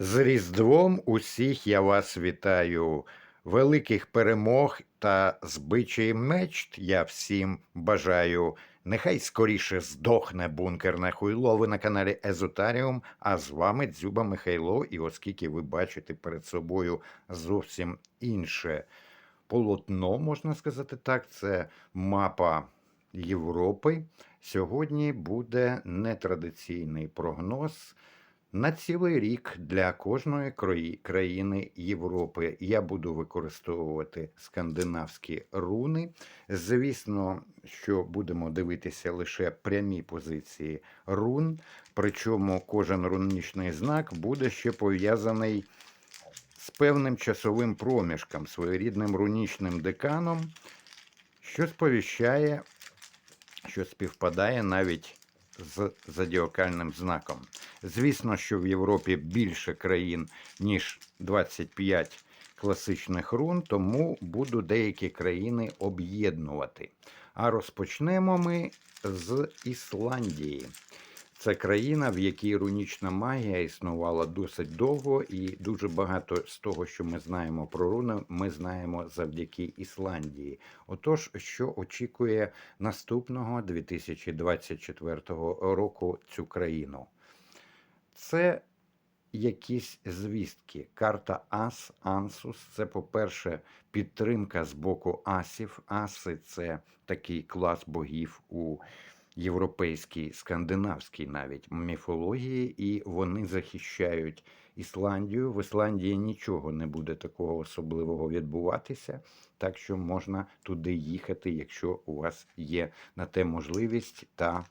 З Різдвом усіх я вас вітаю. Великих перемог та збичий меч я всім бажаю. Нехай скоріше здохне бункерне хуйло. Ви на каналі Езотаріум, а з вами Дзюба Михайло. І оскільки ви бачите перед собою зовсім інше полотно, можна сказати так, це мапа Європи. Сьогодні буде нетрадиційний прогноз. На цілий рік для кожної країни Європи я буду використовувати скандинавські руни. Звісно, що будемо дивитися лише прямі позиції рун, причому кожен рунічний знак буде ще пов'язаний з певним часовим проміжком, своєрідним рунічним деканом, що сповіщає, що співпадає навіть з зодіакальним знаком. Звісно, що в Європі більше країн, ніж 25 класичних рун, тому буду деякі країни об'єднувати. А розпочнемо ми з Ісландії. Це країна, в якій рунічна магія існувала досить довго, і дуже багато з того, що ми знаємо про руни, ми знаємо завдяки Ісландії. Отож, що очікує наступного 2024 року цю країну? Це якісь звістки. Карта Ас, Ансус. Це, по-перше, підтримка з боку асів. Аси це такий клас богів у європейській, скандинавській навіть міфології, і вони захищають Ісландію. В Ісландії нічого не буде такого особливого відбуватися, так що можна туди їхати, якщо у вас є на те можливість та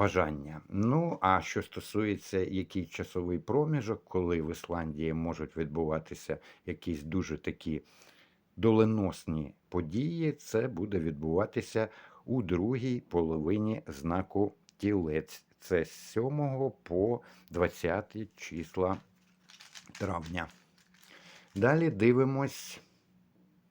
бажання. Ну, а що стосується який часовий проміжок, коли в Ісландії можуть відбуватися якісь дуже такі доленосні події, це буде відбуватися у другій половині знаку тілець. Це з 7 по 20 числа травня. Далі дивимось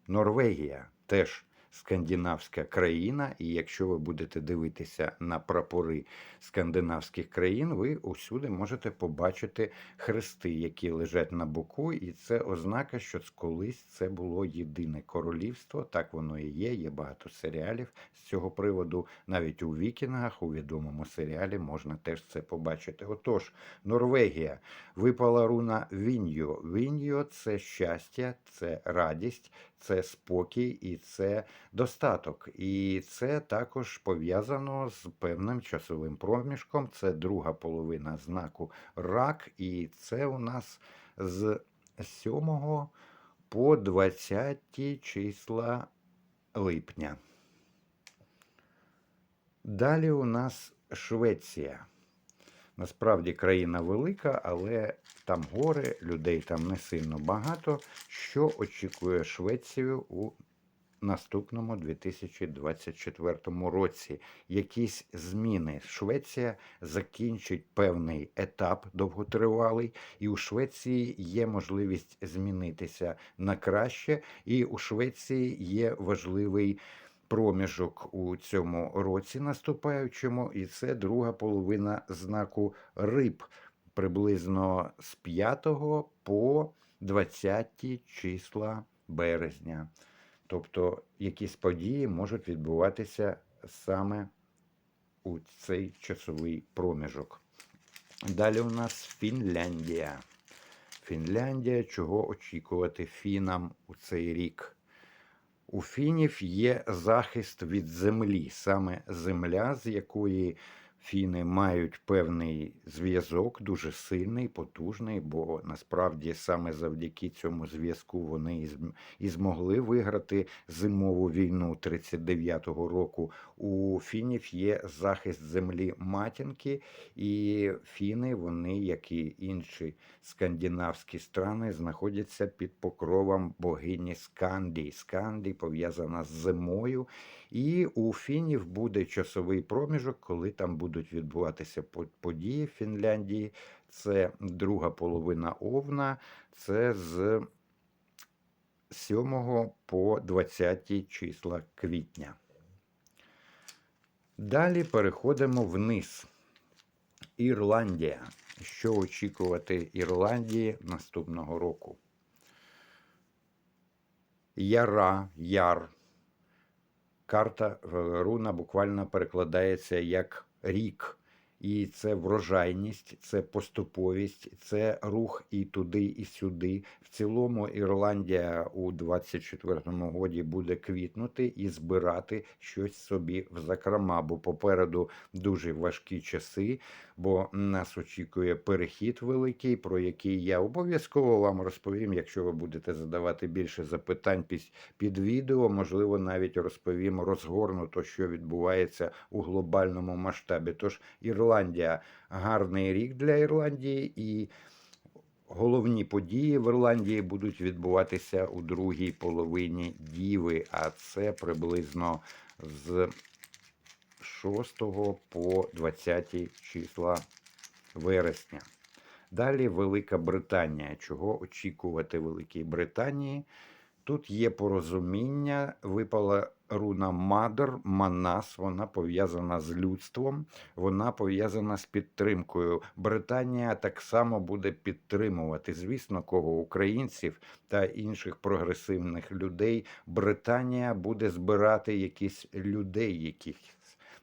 Норвегія, теж скандинавська країна, і якщо ви будете дивитися на прапори скандинавських країн, ви усюди можете побачити хрести, які лежать на боку, і це ознака, що колись це було єдине королівство. Так воно і є. Є багато серіалів з цього приводу. Навіть у вікінгах, у відомому серіалі, можна теж це побачити. Отож, Норвегія випала руна Віньо. Віньо це щастя, це радість, це спокій і це достаток. І це також пов'язано з певним часовим проміжком. Це друга половина знаку рак, і це у нас з 7 по 20 числа липня. Далі у нас Швеція. Насправді країна велика, але там гори, людей там не сильно багато. Що очікує Швецію у наступному 2024 році? Якісь зміни. Швеція закінчить певний етап довготривалий, і у Швеції є можливість змінитися на краще, і у Швеції є важливий проміжок у цьому році наступаючому, і це друга половина знаку риб, приблизно з 5 по 20 числа березня. Тобто якісь події можуть відбуватися саме у цей часовий проміжок. Далі у нас Фінляндія. Фінляндія, чого очікувати фінам у цей рік? У фінів є захист від землі, саме земля, з якої фіни мають певний зв'язок, дуже сильний, потужний, бо насправді саме завдяки цьому зв'язку вони і змогли виграти зимову війну 39-го року. У фінів є захист землі матінки, і фіни, вони, як і інші скандинавські страни, знаходяться під покровом богині Сканді. Сканді пов'язана з зимою. І у фінів буде часовий проміжок, коли там будуть відбуватися події в Фінляндії. Це друга половина овна, це з 7 по 20 числа квітня. Далі переходимо вниз. Ірландія. що очікувати Ірландії наступного року. Яра, яр. Карта е, руна буквально перекладається як рік. І це врожайність, це поступовість, це рух і туди, і сюди. В цілому Ірландія у 24-му годі буде квітнути і збирати щось собі в закрома, бо попереду дуже важкі часи, бо нас очікує перехід великий, про який я обов'язково вам розповім, якщо ви будете задавати більше запитань під, відео, можливо, навіть розповім розгорнуто, що відбувається у глобальному масштабі. Тож Ірландія гарний рік для Ірландії і. Головні події в Ірландії будуть відбуватися у другій половині Діви, а це приблизно з 6 по 20 числа вересня. Далі Велика Британія. Чого очікувати Великій Британії? Тут є порозуміння, випала руна Мадер, Манас, вона пов'язана з людством, вона пов'язана з підтримкою. Британія так само буде підтримувати, звісно, кого українців та інших прогресивних людей. Британія буде збирати якісь людей, яких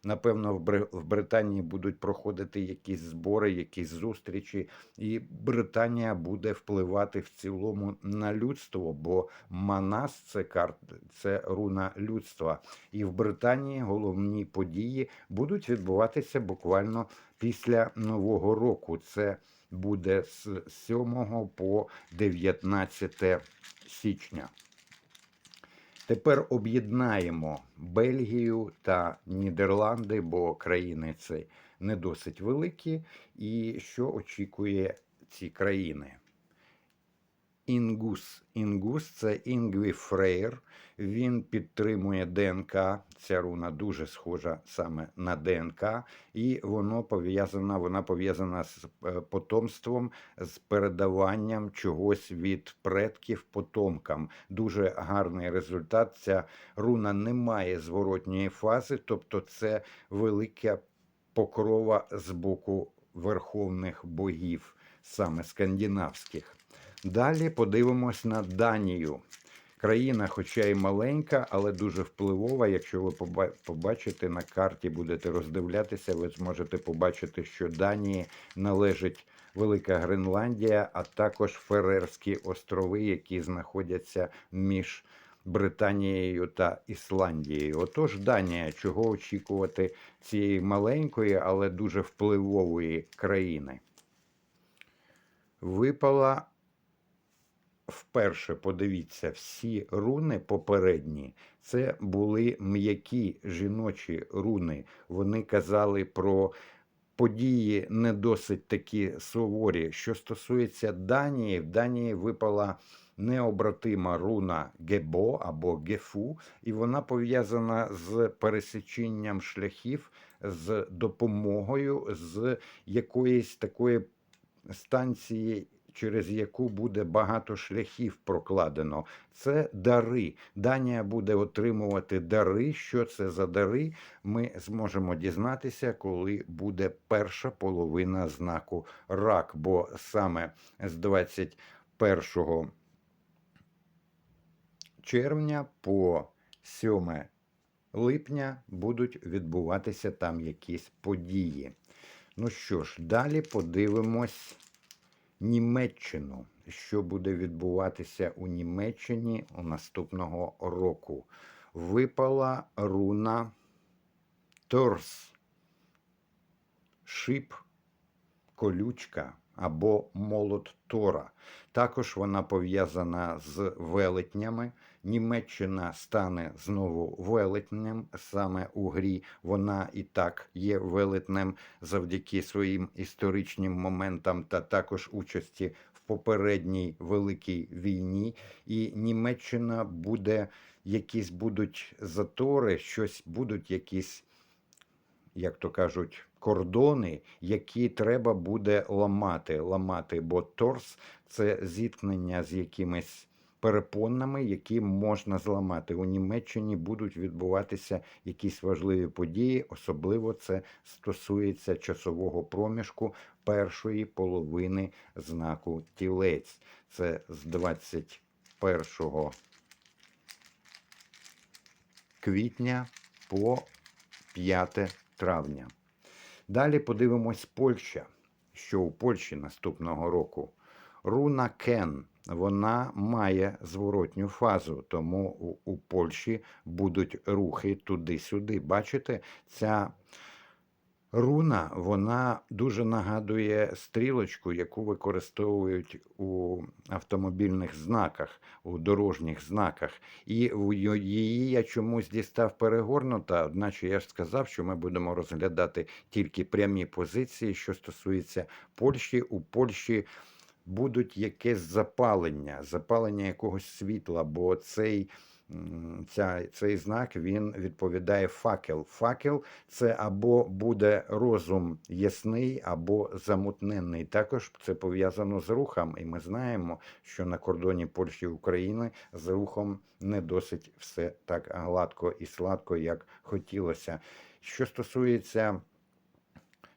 Напевно, в Бри- в Британії будуть проходити якісь збори, якісь зустрічі, і Британія буде впливати в цілому на людство, бо Манас це карт, це руна людства. І в Британії головні події будуть відбуватися буквально після Нового року. Це буде з 7 по 19 січня. Тепер об'єднаємо Бельгію та Нідерланди, бо країни це не досить великі. І що очікує ці країни? Інгус. Інгус це Інгві Фрейр. Він підтримує ДНК. Ця руна дуже схожа саме на ДНК, і воно пов'язана, вона пов'язана з е, потомством, з передаванням чогось від предків потомкам. Дуже гарний результат. Ця руна не має зворотньої фази, тобто це велика покрова з боку верховних богів, саме скандинавських. Далі подивимось на Данію. Країна, хоча й маленька, але дуже впливова. Якщо ви побачите на карті, будете роздивлятися, ви зможете побачити, що Данії належить Велика Гренландія, а також Ферерські острови, які знаходяться між Британією та Ісландією. Отож, Данія, чого очікувати цієї маленької, але дуже впливової країни? Випала вперше подивіться, всі руни попередні це були м'які жіночі руни. Вони казали про події не досить такі суворі. Що стосується Данії, в Данії випала необратима руна Гебо або Гефу, і вона пов'язана з пересіченням шляхів, з допомогою, з якоїсь такої станції, через яку буде багато шляхів прокладено. Це дари. Данія буде отримувати дари. Що це за дари? Ми зможемо дізнатися, коли буде перша половина знаку рак. Бо саме з 21 червня по 7 липня будуть відбуватися там якісь події. Ну що ж, далі подивимось Німеччину. Що буде відбуватися у Німеччині у наступного року? Випала руна Торс, шип, колючка або молот Тора. Також вона пов'язана з велетнями. Німеччина стане знову велетнем саме у грі. Вона і так є велетнем завдяки своїм історичним моментам та також участі в попередній великій війні. І Німеччина буде якісь будуть затори, щось будуть якісь як то кажуть, кордони, які треба буде ламати. ламати, Бо торс це зіткнення з якимись перепонами, які можна зламати. У Німеччині будуть відбуватися якісь важливі події, особливо це стосується часового проміжку першої половини знаку тілець. Це з 21 квітня по 5 травня. Далі подивимось Польща. Що у Польщі наступного року? Руна Кен. Вона має зворотню фазу, тому у, у Польщі будуть рухи туди-сюди. Бачите, ця руна вона дуже нагадує стрілочку, яку використовують у автомобільних знаках, у дорожніх знаках. І її я чомусь дістав перегорнута, одначе я ж сказав, що ми будемо розглядати тільки прямі позиції, що стосується Польщі. У Польщі будуть якесь запалення, запалення якогось світла, бо цей. Ця, цей знак він відповідає факел. Факел це або буде розум ясний, або замутнений. Також це пов'язано з рухом, і ми знаємо, що на кордоні Польщі і України з рухом не досить все так гладко і сладко, як хотілося. Що стосується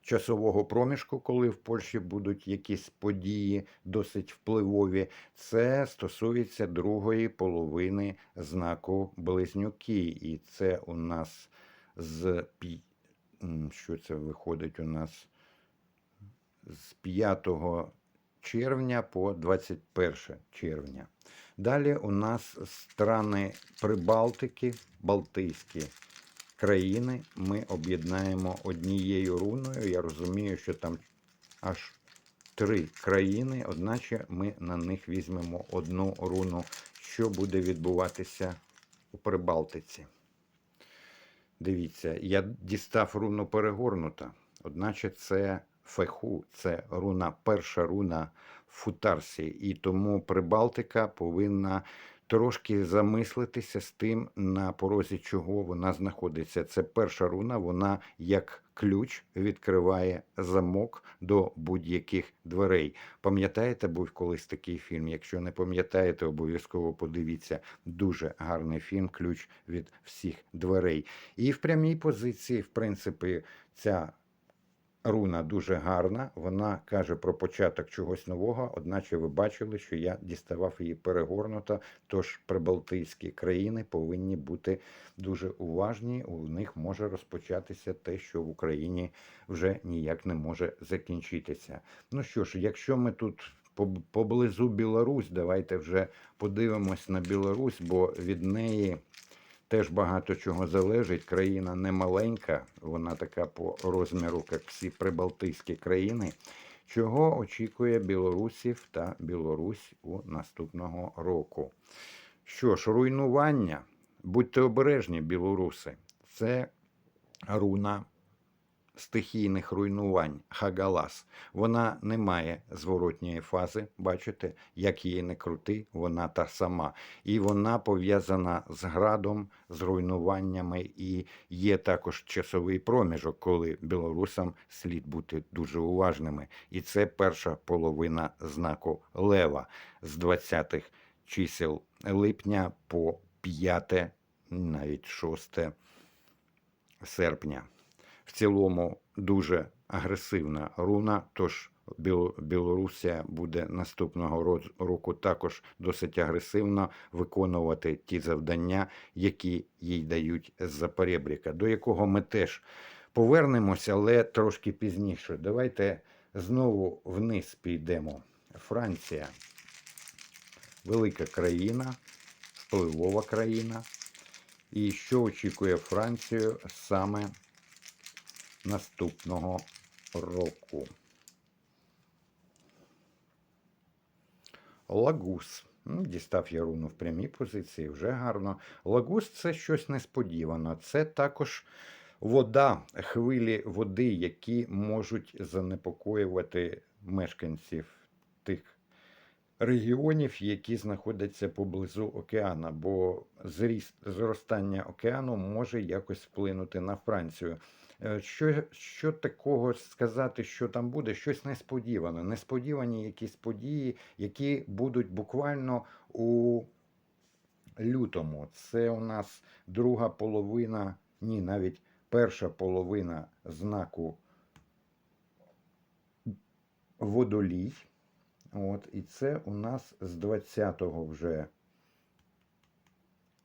часового проміжку, коли в Польщі будуть якісь події досить впливові, це стосується другої половини знаку Близнюки. І це у нас з що це виходить у нас з 5 червня по 21 червня. Далі у нас страни Прибалтики, Балтійські країни ми об'єднаємо однією руною. Я розумію, що там аж три країни, одначе ми на них візьмемо одну руну, що буде відбуватися у Прибалтиці. Дивіться, я дістав руну перегорнута, одначе це феху, це руна, перша руна в футарсі, і тому Прибалтика повинна трошки замислитися з тим, на порозі чого вона знаходиться. Це перша руна, вона як ключ відкриває замок до будь-яких дверей. Пам'ятаєте, був колись такий фільм? Якщо не пам'ятаєте, обов'язково подивіться. Дуже гарний фільм Ключ від всіх дверей. І в прямій позиції, в принципі, ця руна дуже гарна. Вона каже про початок чогось нового, одначе ви бачили, що я діставав її перегорнуто. Тож прибалтійські країни повинні бути дуже уважні. У них може розпочатися те, що в Україні вже ніяк не може закінчитися. Ну що ж, якщо ми тут поб- поблизу Білорусь, давайте вже подивимось на Білорусь, бо від неї теж багато чого залежить. Країна не маленька, вона така по розміру, як всі прибалтійські країни. Чого очікує білорусів та Білорусь у наступного року? Що ж, руйнування, будьте обережні, білоруси, це руна стихійних руйнувань Хагалас. Вона не має зворотньої фази. Бачите, як її не крути, вона та сама. І вона пов'язана з градом, з руйнуваннями, і є також часовий проміжок, коли білорусам слід бути дуже уважними. І це перша половина знаку Лева з 20-х чисел липня по 5, навіть 6 серпня. В цілому дуже агресивна руна, тож Білорусія буде наступного року також досить агресивно виконувати ті завдання, які їй дають з-за перебріка, до якого ми теж повернемося, але трошки пізніше. Давайте знову вниз підемо. Франція велика країна, впливова країна. І що очікує Францію саме наступного року? Лагус. Ну, Дістав я руну в прямій позиції, вже гарно. Лагус це щось несподівано. Це також вода, хвилі води, які можуть занепокоювати мешканців тих регіонів, які знаходяться поблизу океана, бо зріст зростання океану може якось вплинути на Францію. Е, Що, що такого сказати, що там буде? Щось несподіване. Несподівані якісь події, які будуть буквально у лютому. Це у нас друга половина, ні, навіть перша половина знаку водолій. От, і це у нас з 20 вже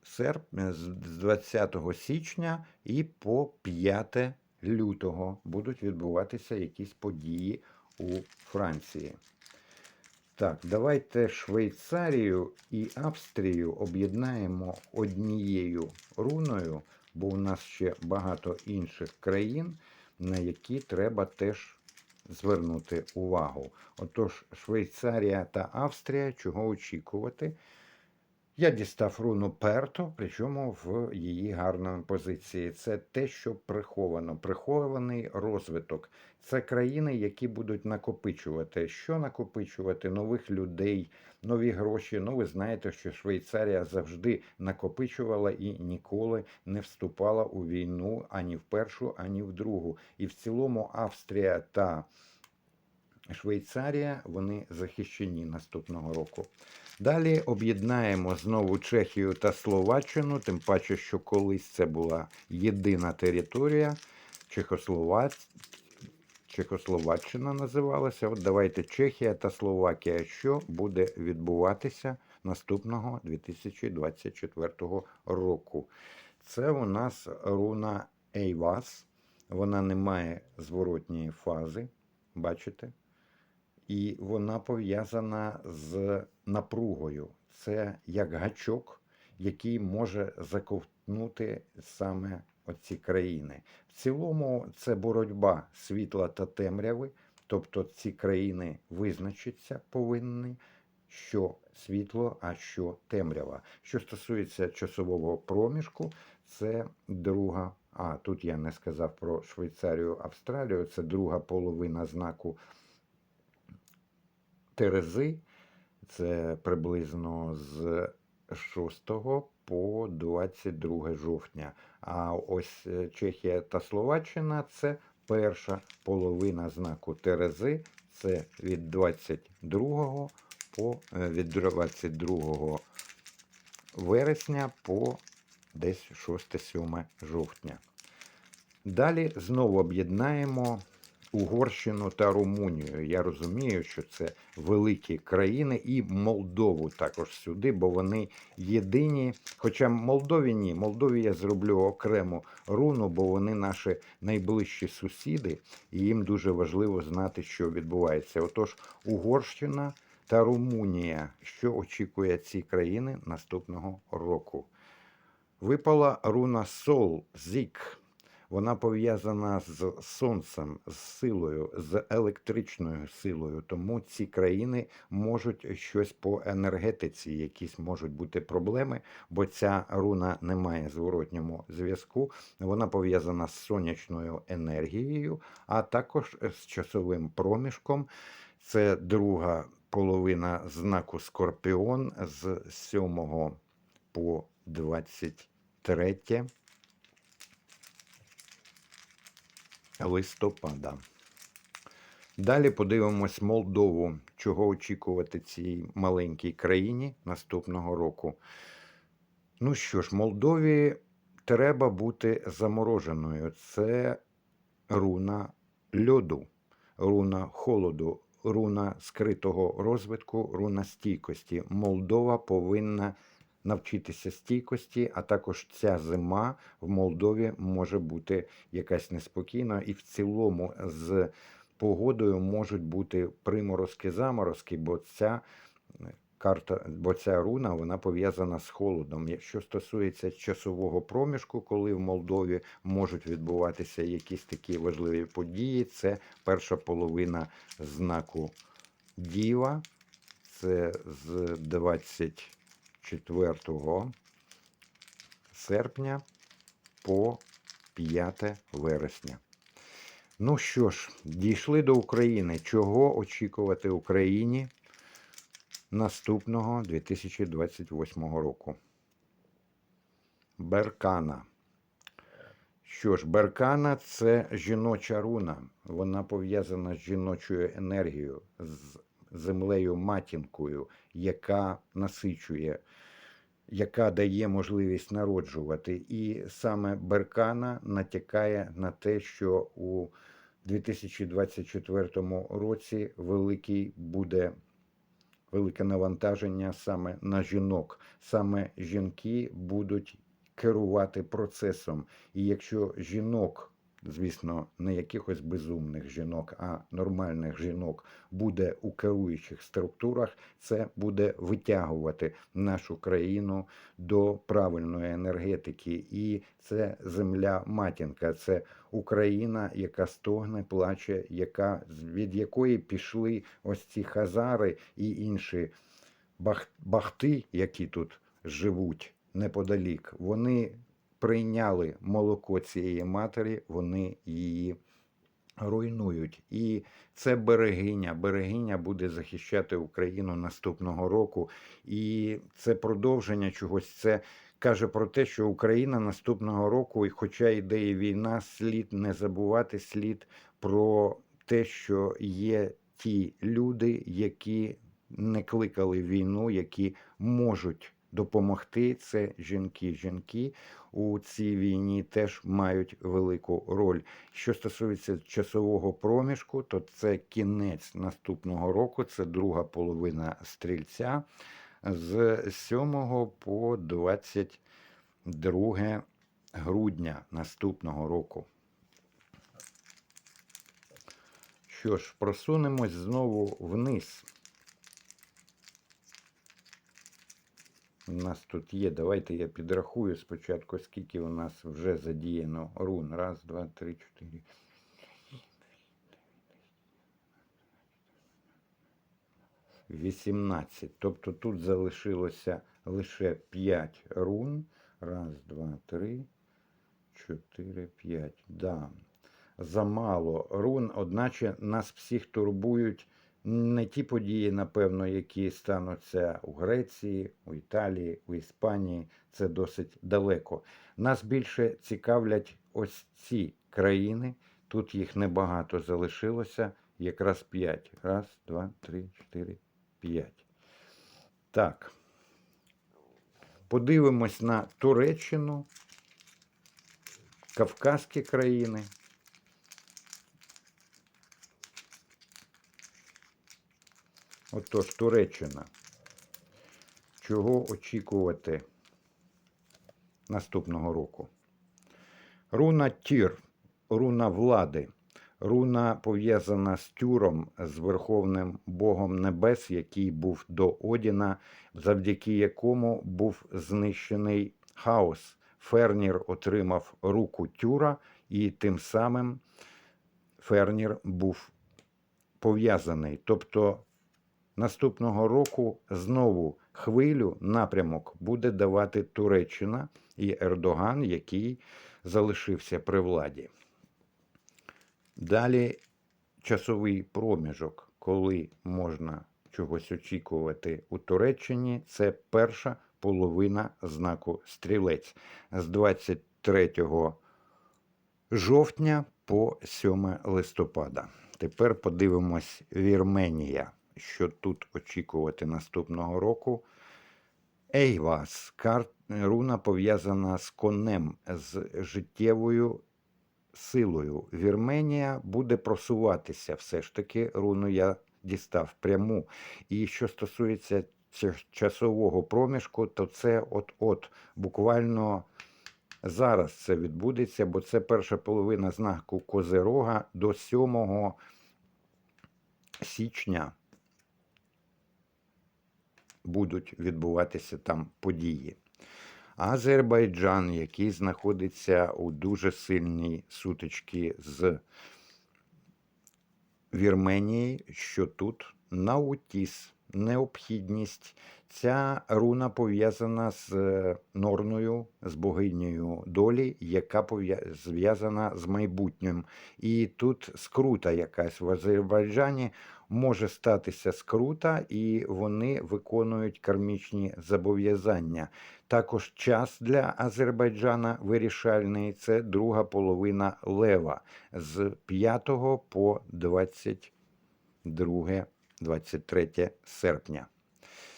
серпня, з з 20 січня і по 5 лютого будуть відбуватися якісь події у Франції. Так, давайте Швейцарію і Австрію об'єднаємо однією руною, бо у нас ще багато інших країн, на які треба теж звернути увагу. Отож, Швейцарія та Австрія, чого очікувати? Я дістав руну Перто, причому в її гарної позиції. Це те, що приховано, прихований розвиток. Це країни, які будуть накопичувати. Що накопичувати? Нових людей, нові гроші. Ну, ви знаєте, що Швейцарія завжди накопичувала і ніколи не вступала у війну ані в першу, ані в другу. І в цілому Австрія та Швейцарія вони захищені наступного року. Далі об'єднаємо знову Чехію та Словаччину, тим паче, що колись це була єдина територія. Чехословаc... Чехословаччина називалася. От давайте Чехія та Словакія. Що буде відбуватися наступного 2024 року? Це у нас руна Ейвас. Вона не має зворотньої фази, бачите? І вона пов'язана з напругою. Це як гачок, який може заковтнути саме оці країни. В цілому це боротьба світла та темряви, тобто ці країни визначиться повинні, що світло, а що темрява. Що стосується часового проміжку, це друга. А тут я не сказав про Швейцарію, Австралію. Це друга половина знаку Терези. Це приблизно з 6 по 22 жовтня. А ось е, Чехія та Словаччина це перша половина знаку Терези. Це від 22 по е, від 22 вересня по десь 6-7 жовтня. Далі знову об'єднаємо Угорщину та Румунію. Я розумію, що це великі країни, і Молдову також сюди, бо вони єдині. Хоча Молдові ні, Молдові я зроблю окрему руну, бо вони наші найближчі сусіди, і їм дуже важливо знати, що відбувається. Отож, Угорщина та Румунія, що очікує ці країни наступного року. Випала руна Сол Зік. Вона пов'язана з сонцем, з силою, з електричною силою. Тому ці країни можуть щось по енергетиці, якісь можуть бути проблеми, бо ця руна не має зворотньому зв'язку. Вона пов'язана з сонячною енергією, а також з часовим проміжком. Це друга половина знаку Скорпіон з 7 по 23 листопада. Далі подивимось Молдову, чого очікувати цій маленькій країні наступного року. Ну що ж, Молдові треба бути замороженою. Це руна льоду, руна холоду, руна скритого розвитку, руна стійкості. Молдова повинна навчитися стійкості, а також ця зима в Молдові може бути якась неспокійна, і в цілому з погодою можуть бути приморозки, заморозки, бо ця карта, бо ця руна вона пов'язана з холодом. Якщо стосується часового проміжку, коли в Молдові можуть відбуватися якісь такі важливі події, це перша половина знаку Діва. Це з 20 4 серпня по 5 вересня. Ну що ж, дійшли до України. Чого очікувати Україні наступного 2028 року? Беркана. Що ж, Беркана це жіноча руна. Вона пов'язана з жіночою енергією, з землею матінкою, яка насичує, яка дає можливість народжувати. І саме Беркана натякає на те, що у 2024 році великий буде велике навантаження саме на жінок. Саме жінки будуть керувати процесом. І якщо жінок, звісно, не якихось безумних жінок, а нормальних жінок буде у керуючих структурах, це буде витягувати нашу країну до правильної енергетики. І це земля матінка, це Україна, яка стогне, плаче, яка від якої пішли ось ці хазари і інші бах, бахти, які тут живуть неподалік. Вони прийняли молоко цієї матері, вони її руйнують. І це берегиня. Берегиня буде захищати Україну наступного року. І це продовження чогось. Це каже про те, що Україна наступного року, і хоча йде і війна, слід не забувати слід про те, що є ті люди, які не кликали війну, які можуть допомогти. Це жінки. Жінки у цій війні теж мають велику роль. Що стосується часового проміжку, то це кінець наступного року, це друга половина стрільця з 7 по 22 грудня наступного року. Що ж, просунемось знову вниз. У нас тут є. Давайте я підрахую спочатку, скільки у нас вже задіяно рун. Раз, два, три, чотири. Вісімнадцять. Тобто тут залишилося лише 5 рун. Раз, два, три, чотири, п'ять. Да. Замало рун, одначе нас всіх турбують не ті події, напевно, які стануться у Греції, у Італії, у Іспанії. Це досить далеко. Нас більше цікавлять ось ці країни. Тут їх небагато залишилося, якраз п'ять. Раз, два, три, чотири, п'ять. Так. Подивимось на Туреччину, Кавказькі країни. Отож, Туреччина. Чого очікувати наступного року? Руна Тір, руна влади, руна пов'язана з Тюром, з Верховним Богом Небес, який був до Одіна, завдяки якому був знищений хаос. Фернір отримав руку Тюра, і тим самим Фернір був пов'язаний. Тобто наступного року знову хвилю напрямок буде давати Туреччина і Ердоган, який залишився при владі. Далі часовий проміжок, коли можна чогось очікувати у Туреччині, це перша половина знаку стрілець з 23 жовтня по 7 листопада. Тепер подивимось Вірменія що тут очікувати наступного року. Ейвас карт, руна пов'язана з конем, з життєвою силою. Вірменія буде просуватися все ж таки. Руну я дістав пряму. І що стосується часового проміжку, то це от-от буквально. Зараз це відбудеться, бо це перша половина знаку Козерога до 7 січня будуть відбуватися там події. Азербайджан, який знаходиться у дуже сильній сутичці з Вірменією, що тут наутіс, необхідність. Ця руна пов'язана з Норною, з богинею долі, яка зв'язана з майбутнім. І тут скрута якась в Азербайджані може статися скрута, і вони виконують кармічні зобов'язання. Також час для Азербайджана вирішальний це друга половина лева з 5 по 22 23 серпня.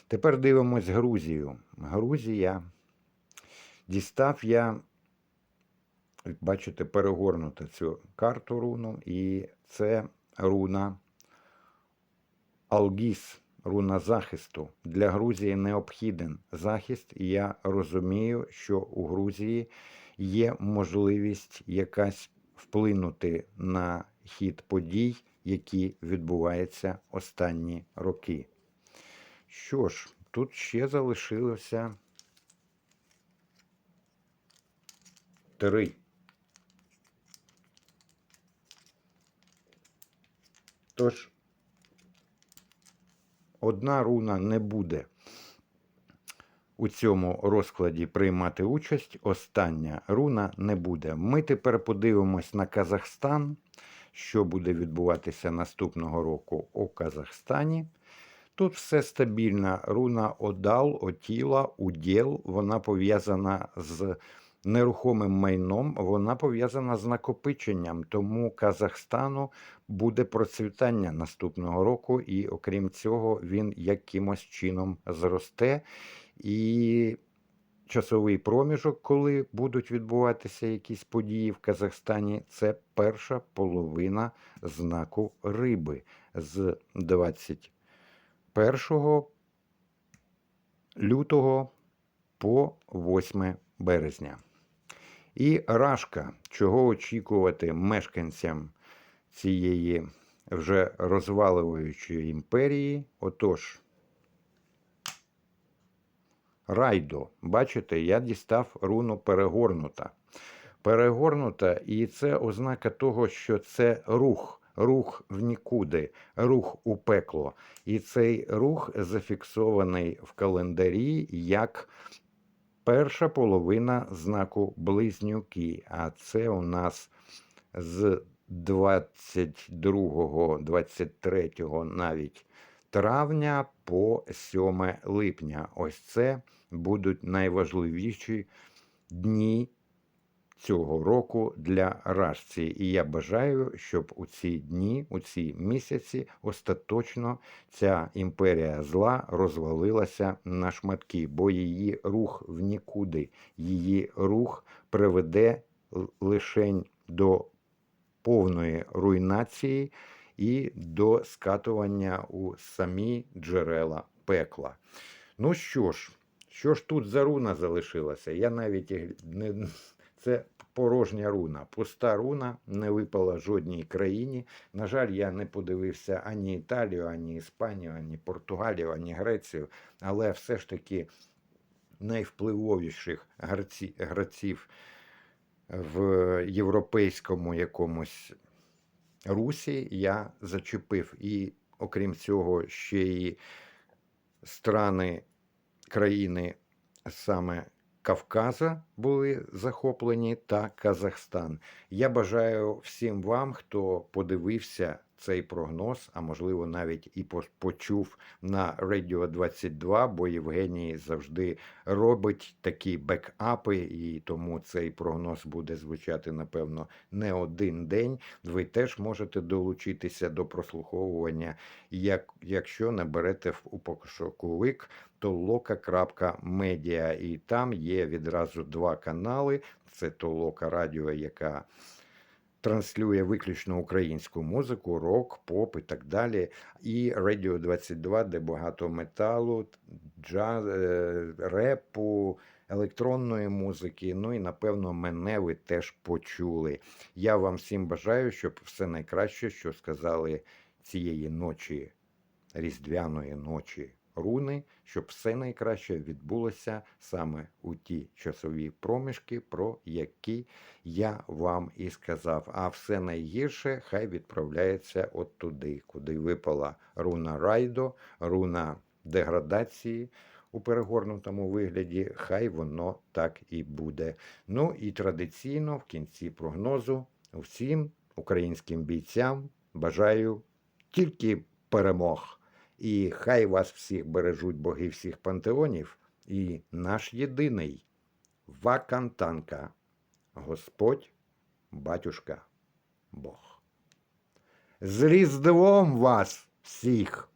Тепер дивимось Грузію. Грузія. Дістав я бачите, перегорнута цю карту руну, і це руна Алгіс, руна захисту. Для Грузії необхіден захист, і я розумію, що у Грузії є можливість якась вплинути на хід подій, які відбуваються останні роки. Що ж, тут ще залишилося три. Тож, одна руна не буде у цьому розкладі приймати участь, остання руна не буде. Ми тепер подивимось на Казахстан, що буде відбуватися наступного року у Казахстані. Тут все стабільно. Руна Одал, Отіла, Уділ, вона пов'язана з нерухомим майном, вона пов'язана з накопиченням. Тому Казахстану буде процвітання наступного року, і окрім цього, він якимось чином зросте. І часовий проміжок, коли будуть відбуватися якісь події в Казахстані, це перша половина знаку риби з 21 лютого по 8 березня. І рашка, чого очікувати мешканцям цієї вже розвалюючої імперії. Отож, райдо, бачите, я дістав руну перегорнута. Перегорнута, і це ознака того, що це рух, рух в нікуди, рух у пекло. І цей рух зафіксований в календарі як перша половина знаку близнюки. А це у нас з 22, 23 навіть травня по 7 липня. Ось це будуть найважливіші дні цього року для Рашці. І я бажаю, щоб у ці дні, у ці місяці, остаточно ця імперія зла розвалилася на шматки, бо її рух в нікуди, її рух приведе лишень до повної руйнації і до скатування у самі джерела пекла. Ну що ж, що ж тут за руна залишилася? Я навіть не. Це порожня руна. Пуста руна не випала жодній країні. На жаль, я не подивився ані Італію, ані Іспанію, ані Португалію, ані Грецію. Але все ж таки найвпливовіших гравці, гравців в європейському якомусь Русі я зачепив. І окрім цього, ще й страни країни саме Кавказа були захоплені та Казахстан. Я бажаю всім вам, хто подивився цей прогноз, а можливо навіть і почув на Радіо 22, бо Євгеній завжди робить такі бекапи, і тому цей прогноз буде звучати, напевно, не один день. Ви теж можете долучитися до прослуховування, як, якщо наберете у пошуковик толока.медіа, і там є відразу два канали. Це Толока Радіо, яка транслює виключно українську музику, рок, поп і так далі. І Радіо 22, де багато металу, джаз, е, репу. Електронної музики, ну і напевно мене ви теж почули. Я вам всім бажаю, щоб все найкраще, що сказали цієї ночі, різдвяної ночі руни, щоб все найкраще відбулося саме у ті часові проміжки, про які я вам і сказав. А все найгірше хай відправляється от туди, куди випала руна райдо, руна деградації. У перегорнутому вигляді, хай воно так і буде. Ну і традиційно в кінці прогнозу всім українським бійцям бажаю тільки перемог. І хай вас всіх бережуть боги всіх пантеонів, і наш єдиний Вакантанка, Господь, батюшка, Бог. З Різдвом вас всіх!